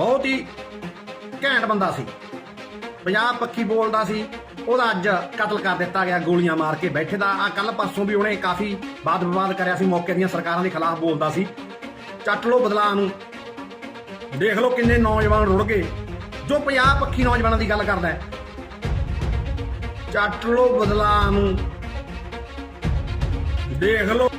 ਬਹੁਤ ਹੀ ਘੈਂਟ ਬੰਦਾ ਸੀ। ਪੰਜਾਬ ਪੱਖੀ ਬੋਲਦਾ ਸੀ। ਉਹਦਾ ਅੱਜ ਕਤਲ ਕਰ ਦਿੱਤਾ ਗਿਆ, ਗੋਲੀਆਂ ਮਾਰ ਕੇ ਬੈਠੇ ਦਾ। ਆ ਕੱਲ ਪਰਸੋਂ ਵੀ ਉਹਨੇ ਕਾਫੀ ਬਾਦ ਵਿਵਾਦ ਕਰਿਆ ਸੀ, ਮੌਕੇ ਦੀਆਂ ਸਰਕਾਰਾਂ ਦੇ ਖਿਲਾਫ ਬੋਲਦਾ ਸੀ। ਚੱਟ ਲੋ ਬਦਲਾਅ ਨੂੰ। ਦੇਖ ਲਓ ਕਿੰਨੇ ਨੌਜਵਾਨ ਰੁੜ ਗਏ। ਜੋ ਪੰਜਾਬ ਪੱਖੀ ਨੌਜਵਾਨਾਂ ਦੀ ਗੱਲ ਕਰਦਾ ਹੈ। ਚੱਟ ਲੋ ਬਦਲਾਅ ਨੂੰ। ਦੇਖ ਲਓ।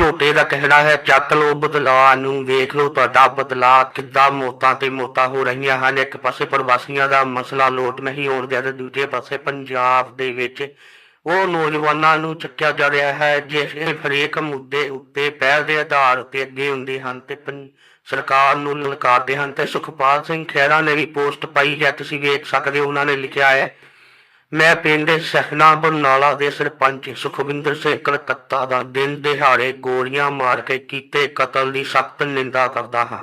ਝੋਟੇ ਦਾ ਕਹਿਣਾ ਹੈ, ਚੱਕ ਲੋ ਬਦਲਾਅ ਨੂੰ, ਵੇਖ ਲੋ ਤੁਹਾਡਾ ਬਦਲਾਅ ਕਿੱਦਾਂ ਮੌਤਾਂ ਤੇ ਮੌਤਾਂ ਹੋ ਰਹੀਆਂ ਹਨ। ਇੱਕ ਪਾਸੇ ਪ੍ਰਵਾਸੀਆਂ ਦਾ ਮਸਲਾ ਲੋਟ ਨਹੀਂ ਹੋਣ ਦਿਆ ਤੇ ਦੂਜੇ ਪਾਸੇ ਪੰਜਾਬ ਦੇ ਵਿੱਚ ਉਹ ਨੌਜਵਾਨਾਂ ਨੂੰ ਚੱਕਿਆ ਜਾ ਰਿਹਾ ਹੈ, ਜਿਹੜੇ ਹਰੇਕ ਮੁੱਦੇ ਉੱਤੇ ਪਹਿਲ ਦੇ ਆਧਾਰ ਉੱਤੇ ਅੱਗੇ ਹੁੰਦੇ ਹਨ ਤੇ ਪੰ- ਸਰਕਾਰ ਨੂੰ ਲਲਕਾਰਦੇ ਹਨ ਤੇ ਸੁਖਪਾਲ ਸਿੰਘ ਖਹਿਰਾ ਨੇ ਵੀ ਪੋਸਟ ਪਾਈ ਹੈ, ਤੁਸੀਂ ਵੇਖ ਸਕਦੇ ਹੋ, ਉਹਨਾਂ ਨੇ ਲਿਖਿਆ ਹੈ ਮੈਂ ਪਿੰਡ ਸਹਨਾ ਬਰਨਾਲਾ ਦੇ ਸਰਪੰਚ ਸੁਖਵਿੰਦਰ ਸਿੰਘ ਕਲਕੱਤਾ ਦਾ ਦਿਨ ਦਿਹਾੜੇ ਗੋਲੀਆਂ ਮਾਰ ਕੇ ਕੀਤੇ ਕਤਲ ਦੀ ਸਖਤ ਨਿੰਦਾ ਕਰਦਾ ਹਾਂ।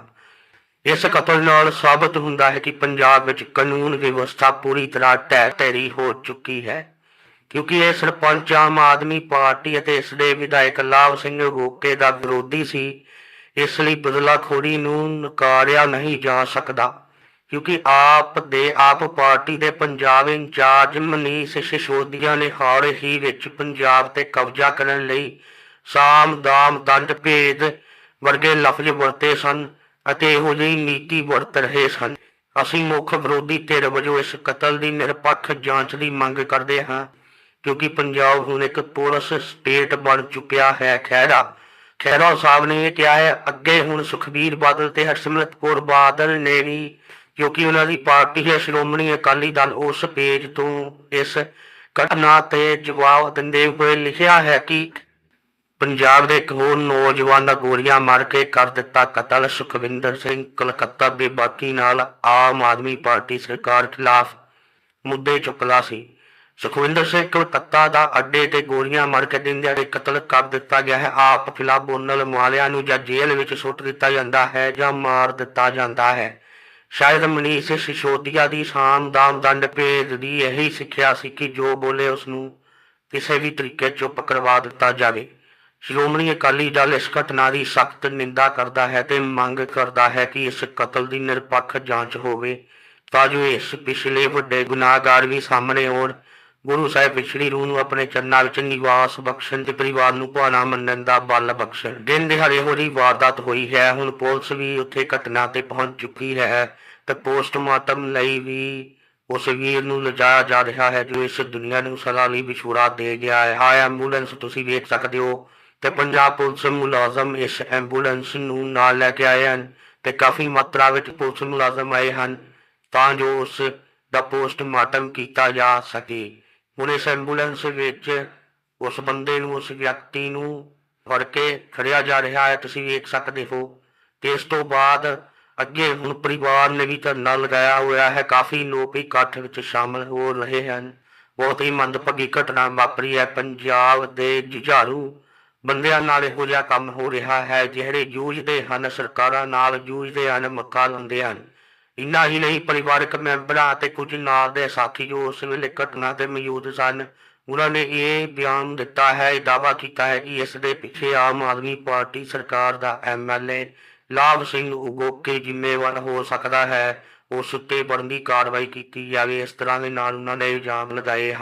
ਇਸ ਕਤਲ ਨਾਲ ਸਾਬਤ ਹੁੰਦਾ ਹੈ ਕਿ ਪੰਜਾਬ ਵਿੱਚ ਕਾਨੂੰਨ ਵਿਵਸਥਾ ਪੂਰੀ ਤਰ੍ਹਾਂ ਢਹਿ ਢੇਰੀ ਹੋ ਚੁੱਕੀ ਹੈ, ਕਿਉਂਕਿ ਇਹ ਸਰਪੰਚ ਆਮ ਆਦਮੀ ਪਾਰਟੀ ਅਤੇ ਇਸ ਦੇ ਵਿਧਾਇਕ ਲਾਭ ਸਿੰਘ ਰੋਕੇ ਦਾ ਵਿਰੋਧੀ ਸੀ, ਇਸ ਲਈ ਬਦਲਾਖੋਰੀ ਨੂੰ ਨਕਾਰਿਆ ਨਹੀਂ ਜਾ ਸਕਦਾ। ਕਿਉਂਕਿ ਆਪ ਦੇ ਆਪ ਪਾਰਟੀ ਦੇ ਪੰਜਾਬ ਇੰਚਾਰਜ ਮਨੀਸ਼ ਸਿਸੋਦੀਆ ਨੇ ਹਾਲ ਹੀ ਵਿੱਚ ਪੰਜਾਬ ਤੇ ਕਬਜ਼ਾ ਕਰਨ ਲਈ ਸਾਮ ਦਾਮ ਦੰਡ ਭੇਦ ਵਰਗੇ ਲਫ਼ਜ਼ ਵਰਤੇ ਸਨ ਅਤੇ ਇਹੋ ਜਿਹੀ ਨੀਤੀ ਵਰਤ ਰਹੇ ਸਨ। ਅਸੀਂ ਮੁੱਖ ਵਿਰੋਧੀ ਧਿਰ ਵਜੋਂ ਇਸ ਕਤਲ ਦੀ ਨਿਰਪੱਖ ਜਾਂਚ ਦੀ ਮੰਗ ਕਰਦੇ ਹਾਂ, ਕਿਉਂਕਿ ਪੰਜਾਬ ਹੁਣ ਇੱਕ ਪੁਲਿਸ ਸਟੇਟ ਬਣ ਚੁੱਕਿਆ ਹੈ। ਖਹਿਰਾ ਖਹਿਰਾ ਸਾਹਿਬ ਨੇ ਇਹ ਕਿਹਾ ਹੈ, ਅੱਗੇ ਹੁਣ ਸੁਖਬੀਰ ਬਾਦਲ ਤੇ ਹਰਸਿਮਰਤ ਕੌਰ ਬਾਦਲ ਨੇ ਵੀ ਕਿਉਂਕਿ ਉਹਨਾਂ ਦੀ ਪਾਰਟੀ ਹੈ, ਸ਼੍ਰੋਮਣੀ ਅਕਾਲੀ ਦਲ ਉਸ ਪੇਜ ਤੋਂ ਇਸ ਘਟਨਾ ਤੇ ਜਵਾਬ ਦਿੰਦੇ ਹੋਏ ਲਿਖਿਆ ਹੈ ਕਿ ਪੰਜਾਬ ਦੇ ਇੱਕ ਹੋਰ ਨੌਜਵਾਨ ਦਾ ਗੋਲੀਆਂ ਮਾਰ ਕੇ ਕਰ ਦਿੱਤਾ ਕਤਲ, ਸੁਖਵਿੰਦਰ ਸਿੰਘ ਕਲਕੱਤਾ ਦੇ ਬਾਕੀ ਨਾਲ ਆਮ ਆਦਮੀ ਪਾਰਟੀ ਸਰਕਾਰ ਖਿਲਾਫ ਮੁੱਦੇ ਚੁੱਕਦਾ ਸੀ। ਸੁਖਵਿੰਦਰ ਸਿੰਘ ਕਲਕੱਤਾ ਦਾ ਅੱਡੇ ਤੇ ਗੋਲੀਆਂ ਮਾਰ ਕੇ ਦਿੰਦਿਆਂ ਦਿਹਾੜੇ ਕਤਲ ਕਰ ਦਿੱਤਾ ਗਿਆ ਹੈ। ਆਪ ਖਿਲਾਫ ਬੋਨਲ ਮਾਲਿਆਂ ਨੂੰ ਜਾਂ ਜੇਲ੍ਹ ਵਿੱਚ ਸੁੱਟ ਦਿੱਤਾ ਜਾਂਦਾ ਹੈ ਜਾਂ ਮਾਰ ਦਿੱਤਾ ਜਾਂਦਾ ਹੈ। ਸ਼ਾਇਦ ਮਨੀਸ਼ ਸਿਸੋਦੀਆ ਦੀ ਸ਼ਾਮ ਦਾਮ ਦੰਡ ਭੇਦ ਦੀ ਇਹੀ ਸਿੱਖਿਆ ਸੀ ਕਿ ਜੋ ਬੋਲੇ ਉਸ ਨੂੰ ਕਿਸੇ ਵੀ ਤਰੀਕੇ ਚੁੱਪ ਕਰਵਾ ਦਿੱਤਾ ਜਾਵੇ। ਸ਼੍ਰੋਮਣੀ ਅਕਾਲੀ ਦਲ ਇਸ ਘਟਨਾ ਦੀ ਸਖਤ ਨਿੰਦਾ ਕਰਦਾ ਹੈ ਤੇ ਮੰਗ ਕਰਦਾ ਹੈ ਕਿ ਇਸ ਕਤਲ ਦੀ ਨਿਰਪੱਖ ਜਾਂਚ ਹੋਵੇ, ਤਾਂ ਜੋ ਇਸ ਪਿਛਲੇ ਵੱਡੇ ਗੁਨਾਹਗਾਰ ਵੀ ਸਾਹਮਣੇ ਆਉਣ। ਗੁਰੂ ਸਾਹਿਬ ਪਿਛਲੀ ਰੂਹ ਨੂੰ ਆਪਣੇ ਚਰਨਾਂ ਵਿੱਚ ਨਿਵਾਸ ਬਖਸ਼ਣ ਤੇ ਪਰਿਵਾਰ ਨੂੰ ਭਾਣਾ ਮੰਨਣ ਦਾ ਬਲ ਬਖਸ਼ਣ। ਦਿਨ ਦਿਹਾੜੇ ਹੋ ਵਾਰਦਾਤ ਹੋਈ ਹੈ, ਹੁਣ ਪੁਲਿਸ ਵੀ ਉੱਥੇ ਘਟਨਾ ਤੇ ਪਹੁੰਚ ਚੁੱਕੀ ਹੈ ਤੇ ਪੋਸਟਮਾਰਟਮ ਲਈ ਵੀ ਉਸ ਵੀਰ ਨੂੰ ਲਿਜਾਇਆ ਜਾ ਰਿਹਾ ਹੈ, ਜੋ ਇਸ ਦੁਨੀਆ ਨੂੰ ਸਦਾ ਲਈ ਵਿਛੋੜਾ ਦੇ ਗਿਆ ਹੈ। ਆ ਐਂਬੂਲੈਂਸ ਤੁਸੀਂ ਵੇਖ ਸਕਦੇ ਹੋ ਤੇ ਪੰਜਾਬ ਪੁਲਿਸ ਮੁਲਾਜ਼ਮ ਇਸ ਐਂਬੂਲੈਂਸ ਨੂੰ ਨਾਲ ਲੈ ਕੇ ਆਏ ਹਨ ਤੇ ਕਾਫੀ ਮਾਤਰਾ ਵਿੱਚ ਪੁਲਿਸ ਮੁਲਾਜ਼ਮ ਆਏ ਹਨ ਤਾਂ ਜੋ ਉਸ ਦਾ ਪੋਸਟਮਾਰਟਮ ਕੀਤਾ ਜਾ ਸਕੇ। ਹੁਣ ਇਸ ਐਂਬੂਲੈਂਸ ਵਿੱਚ ਉਸ ਬੰਦੇ ਨੂੰ, ਉਸ ਵਿਅਕਤੀ ਨੂੰ ਫੜ ਕੇ ਖੜਿਆ ਜਾ ਰਿਹਾ ਹੈ, ਤੁਸੀਂ ਵੇਖ ਸਕਦੇ ਹੋ ਤੇ ਇਸ ਤੋਂ ਬਾਅਦ ਅੱਗੇ ਹੁਣ ਪਰਿਵਾਰ ਨੇ ਵੀ ਧਰਨਾ ਲਗਾਇਆ ਹੋਇਆ ਹੈ। ਕਾਫੀ ਲੋਕ ਇਕੱਠ ਵਿੱਚ ਸ਼ਾਮਲ ਹੋ ਰਹੇ ਹਨ। ਬਹੁਤ ਹੀ ਮੰਦਭਾਗੀ ਘਟਨਾ ਵਾਪਰੀ ਹੈ। ਪੰਜਾਬ ਦੇ ਜੁਝਾਰੂ ਬੰਦਿਆਂ ਨਾਲ ਇਹੋ ਜਿਹਾ ਕੰਮ ਹੋ ਰਿਹਾ ਹੈ। ਜਿਹੜੇ ਜੂਝਦੇ ਹਨ, ਸਰਕਾਰਾਂ ਨਾਲ ਜੂਝਦੇ ਹਨ, ਮੱਕਾ ਲਾਉਂਦੇ ਹਨ। ਇੰਨਾ ਹੀ ਨਹੀਂ, ਪਰਿਵਾਰਕ ਮੈਂਬਰਾਂ ਅਤੇ ਕੁਝ ਨਾਲ ਦੇ ਸਾਥੀ ਜੋ ਉਸ ਵੇਲੇ ਘਟਨਾ ਤੇ ਮੌਜੂਦ ਸਨ, ਉਹਨਾਂ ਨੇ ਇਹ ਬਿਆਨ ਦਿੱਤਾ ਹੈ, ਇਹ ਦਾਅਵਾ ਕੀਤਾ ਹੈ ਕਿ ਇਸ ਦੇ ਪਿੱਛੇ ਆਮ ਆਦਮੀ ਪਾਰਟੀ ਸਰਕਾਰ ਦਾ ਐਮਐਲਏ ਲਾਭ ਸਿੰਘ ਉਗੋਕੇ ਜ਼ਿੰਮੇਵਾਰ ਹੋ ਸਕਦਾ ਹੈ, ਉਸ ਉੱਤੇ ਬਣਦੀ ਕਾਰਵਾਈ ਕੀਤੀ ਜਾਵੇ, ਇਸ ਤਰ੍ਹਾਂ ਦੇ ਨਾਲ ਉਹਨਾਂ ਨੇ ਇਲਜ਼ਾਮ ਲਗਾਏ ਹਨ।